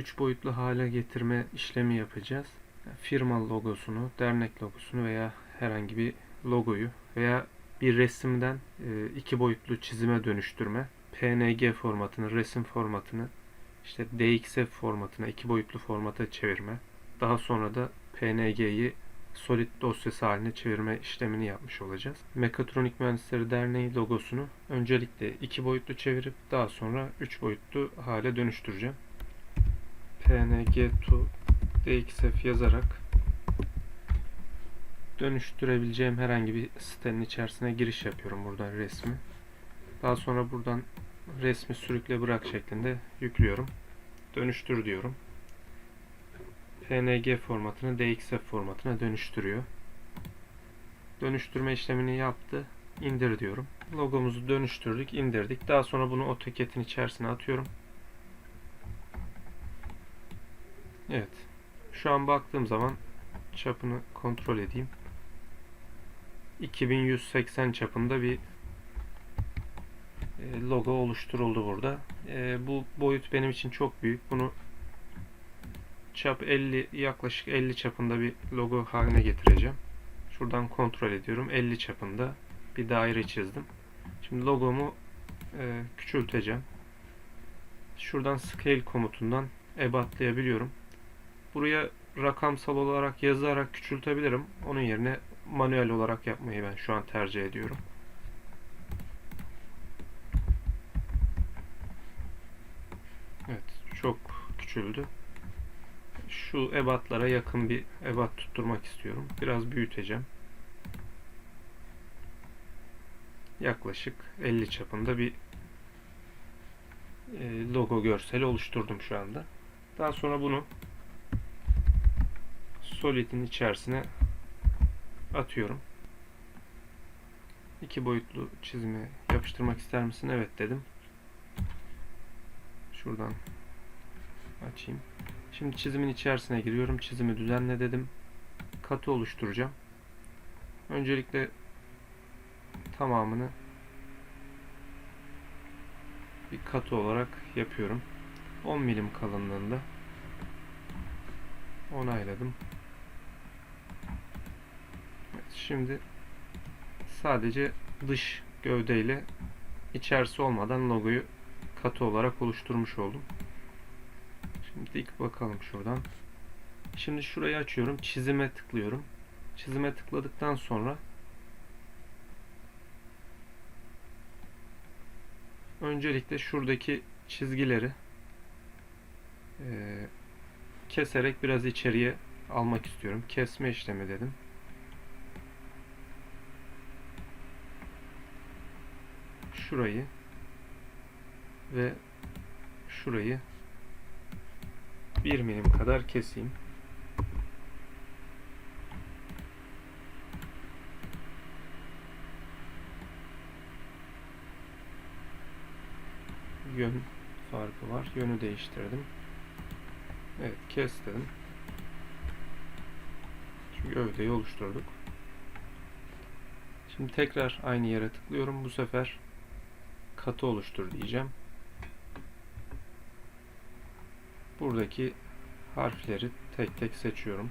üç boyutlu hale getirme işlemi yapacağız. Firma logosunu, dernek logosunu veya herhangi bir logoyu veya bir resimden e, iki boyutlu çizime dönüştürme, PNG formatını, resim formatını işte DXF formatına, iki boyutlu formata çevirme, daha sonra da PNG'yi Solid dosyası haline çevirme işlemini yapmış olacağız. Mekatronik Mühendisleri Derneği logosunu öncelikle iki boyutlu çevirip daha sonra üç boyutlu hale dönüştüreceğim. PNG to DXF yazarak dönüştürebileceğim herhangi bir sitenin içerisine giriş yapıyorum buradan resmi. Daha sonra buradan resmi sürükle bırak şeklinde yüklüyorum. Dönüştür diyorum. PNG formatını DXF formatına dönüştürüyor. Dönüştürme işlemini yaptı. İndir diyorum. Logomuzu dönüştürdük, indirdik. Daha sonra bunu AutoCAD'in içerisine atıyorum. Evet. Şu an baktığım zaman çapını kontrol edeyim. 2180 çapında bir e, logo oluşturuldu burada. E, bu boyut benim için çok büyük. Bunu çap 50 yaklaşık 50 çapında bir logo haline getireceğim. Şuradan kontrol ediyorum. 50 çapında bir daire çizdim. Şimdi logomu e, küçülteceğim. Şuradan scale komutundan ebatlayabiliyorum. Buraya rakamsal olarak yazarak küçültebilirim. Onun yerine manuel olarak yapmayı ben şu an tercih ediyorum. Evet, çok küçüldü. Şu ebatlara yakın bir ebat tutturmak istiyorum. Biraz büyüteceğim. Yaklaşık 50 çapında bir e, logo görseli oluşturdum şu anda. Daha sonra bunu Solid'in içerisine atıyorum. İki boyutlu çizimi yapıştırmak ister misin? Evet dedim. Şuradan açayım. Şimdi çizimin içerisine giriyorum. Çizimi düzenle dedim. Katı oluşturacağım. Öncelikle tamamını bir katı olarak yapıyorum. 10 milim kalınlığında onayladım. Şimdi sadece dış gövdeyle içerisi olmadan logoyu katı olarak oluşturmuş oldum. Şimdi ilk bakalım şuradan. Şimdi şurayı açıyorum. Çizime tıklıyorum. Çizime tıkladıktan sonra öncelikle şuradaki çizgileri e, keserek biraz içeriye almak istiyorum. Kesme işlemi dedim. Şurayı ve şurayı 1 milim kadar keseyim. Yön farkı var. Yönü değiştirdim. Evet kes dedim. Çünkü gövdeyi oluşturduk. Şimdi tekrar aynı yere tıklıyorum. Bu sefer katı oluştur diyeceğim. Buradaki harfleri tek tek seçiyorum.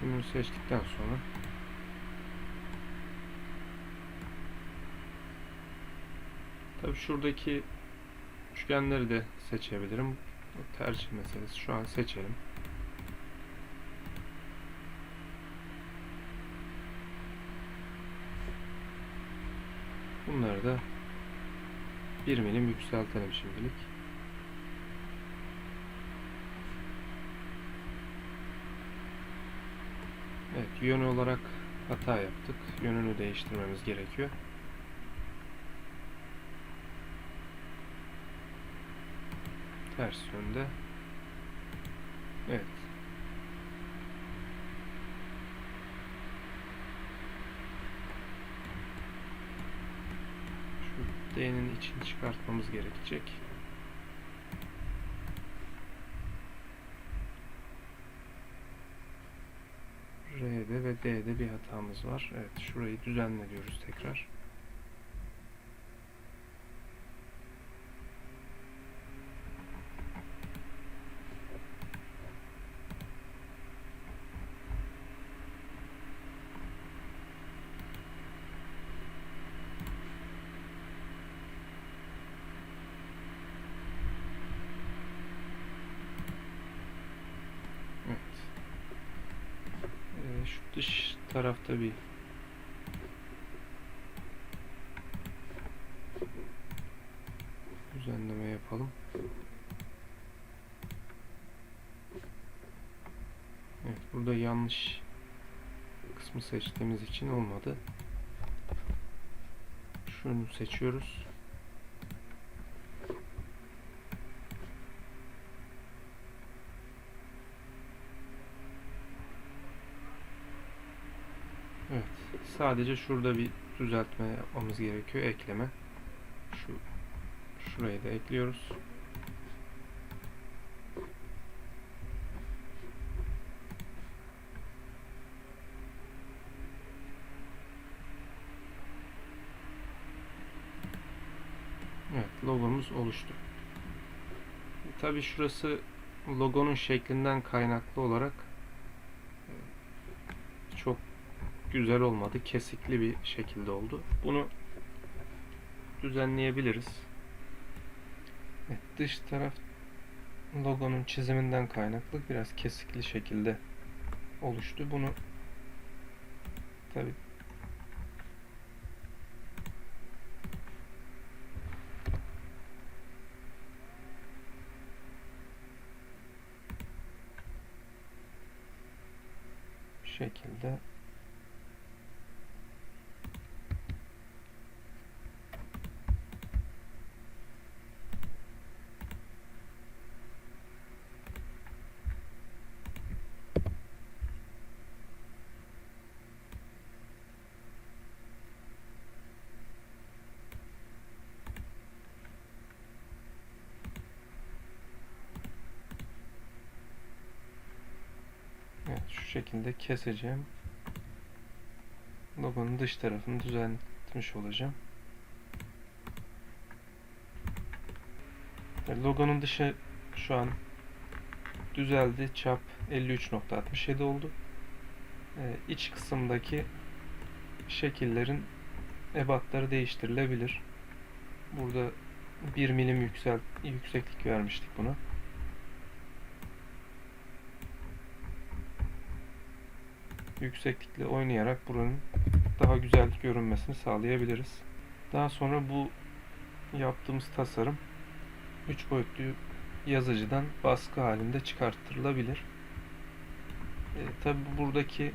Tümünü seçtikten sonra Tabi şuradaki üçgenleri de seçebilirim. O tercih meselesi. Şu an seçelim. Bunları da 1 milim yükseltelim şimdilik. Evet, yönü olarak hata yaptık. Yönünü değiştirmemiz gerekiyor. Ters yönde. Evet. Şu D'nin içini çıkartmamız gerekecek. R'de ve D'de bir hatamız var. Evet, şurayı düzenle diyoruz tekrar. Evet. Ee, şu dış tarafta bir düzenleme yapalım. Evet, burada yanlış kısmı seçtiğimiz için olmadı. Şunu seçiyoruz. Evet. Sadece şurada bir düzeltme yapmamız gerekiyor. Ekleme. Şu şurayı da ekliyoruz. Evet, logomuz oluştu. Tabii şurası logonun şeklinden kaynaklı olarak e, çok güzel olmadı. Kesikli bir şekilde oldu. Bunu düzenleyebiliriz. Evet, dış taraf logonun çiziminden kaynaklı biraz kesikli şekilde oluştu. Bunu tabi şekilde Evet, şekilde keseceğim. Logonun dış tarafını düzeltmiş olacağım. Evet, Logonun dışı şu an düzeldi. Çap 53.67 oldu. Ee, iç kısımdaki şekillerin ebatları değiştirilebilir. Burada 1 milim yüksel yükseklik vermiştik buna. Yükseklikle oynayarak buranın daha güzel görünmesini sağlayabiliriz. Daha sonra bu yaptığımız tasarım 3 boyutlu yazıcıdan baskı halinde çıkartılabilir. E, Tabi buradaki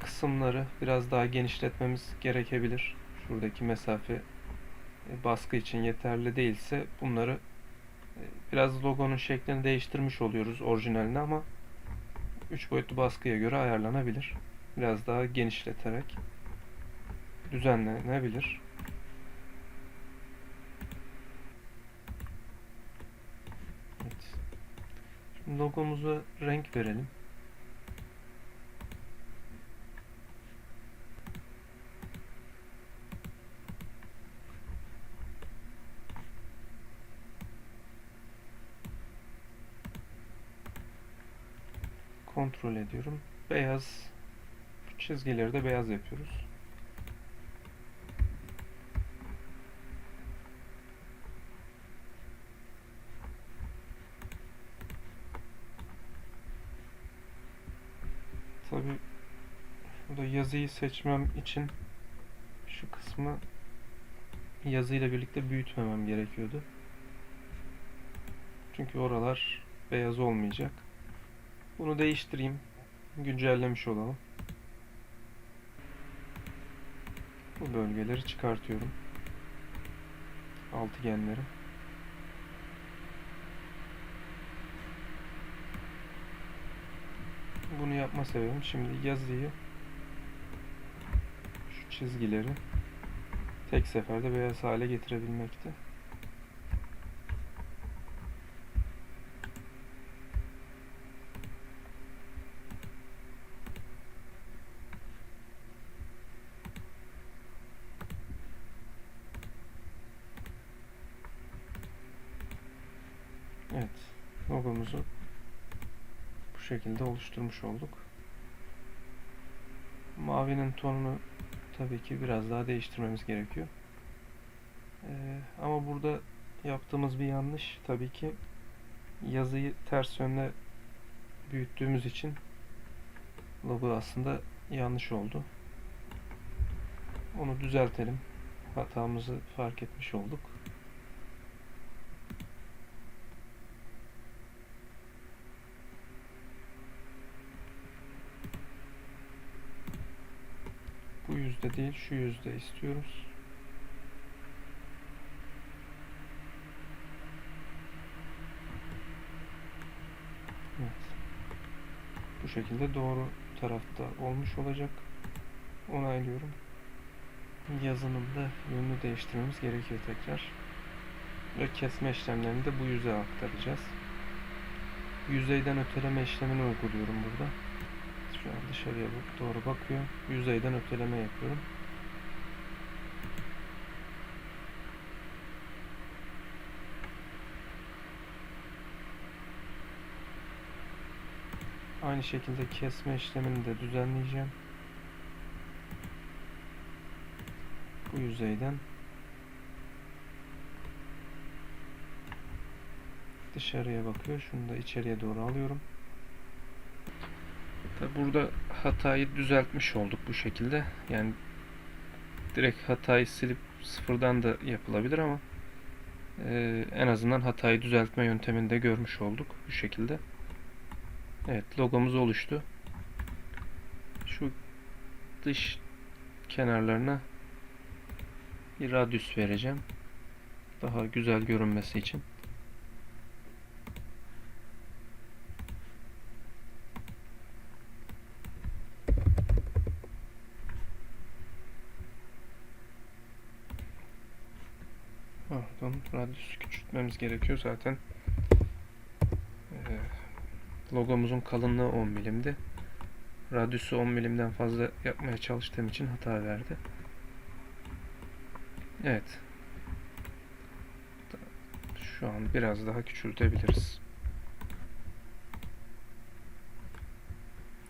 kısımları biraz daha genişletmemiz gerekebilir. Şuradaki mesafe e, baskı için yeterli değilse bunları e, biraz logonun şeklini değiştirmiş oluyoruz orijinaline ama 3 boyutlu baskıya göre ayarlanabilir. Biraz daha genişleterek düzenlenebilir. Evet. Şimdi logomuza renk verelim. kontrol ediyorum. Beyaz çizgileri de beyaz yapıyoruz. Tabi burada yazıyı seçmem için şu kısmı yazıyla birlikte büyütmemem gerekiyordu. Çünkü oralar beyaz olmayacak. Bunu değiştireyim. Güncellemiş olalım. Bu bölgeleri çıkartıyorum. Altıgenleri. Bunu yapma sebebim şimdi yazıyı şu çizgileri tek seferde beyaz hale getirebilmekti. Evet, logomuzu bu şekilde oluşturmuş olduk. Mavinin tonunu tabii ki biraz daha değiştirmemiz gerekiyor. Ee, ama burada yaptığımız bir yanlış tabii ki yazıyı ters yönde büyüttüğümüz için logo aslında yanlış oldu. Onu düzeltelim. Hatamızı fark etmiş olduk. Bu yüzde değil, şu yüzde istiyoruz. Evet. Bu şekilde doğru tarafta olmuş olacak. Onaylıyorum. Yazının da yönünü değiştirmemiz gerekiyor tekrar. Ve kesme işlemlerini de bu yüze aktaracağız. Yüzeyden öteleme işlemini uyguluyorum burada. Şu an dışarıya doğru bakıyor. Yüzeyden öteleme yapıyorum. Aynı şekilde kesme işlemini de düzenleyeceğim. Bu yüzeyden dışarıya bakıyor. Şunu da içeriye doğru alıyorum. Tabi burada hatayı düzeltmiş olduk bu şekilde. Yani direkt hatayı silip sıfırdan da yapılabilir ama e, en azından hatayı düzeltme yöntemini de görmüş olduk bu şekilde. Evet logomuz oluştu. Şu dış kenarlarına bir radyüs vereceğim. Daha güzel görünmesi için. Pardon, radyüsü küçültmemiz gerekiyor zaten. Ee, logomuzun kalınlığı 10 milimdi. Radyüsü 10 milimden fazla yapmaya çalıştığım için hata verdi. Evet. Şu an biraz daha küçültebiliriz.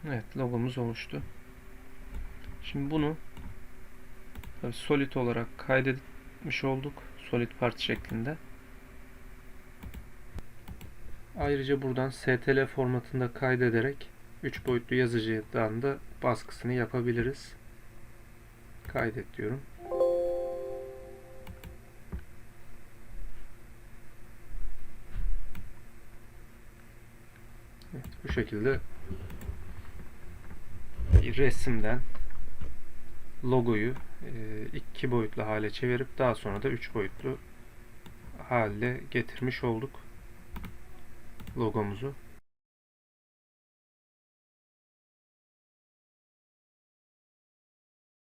Evet, logomuz oluştu. Şimdi bunu tabii solid olarak kaydetmiş olduk. Solid part şeklinde. Ayrıca buradan STL formatında kaydederek 3 boyutlu yazıcıdan da baskısını yapabiliriz. Kaydet diyorum. Evet, bu şekilde bir resimden logoyu e, iki boyutlu hale çevirip daha sonra da üç boyutlu hale getirmiş olduk logomuzu.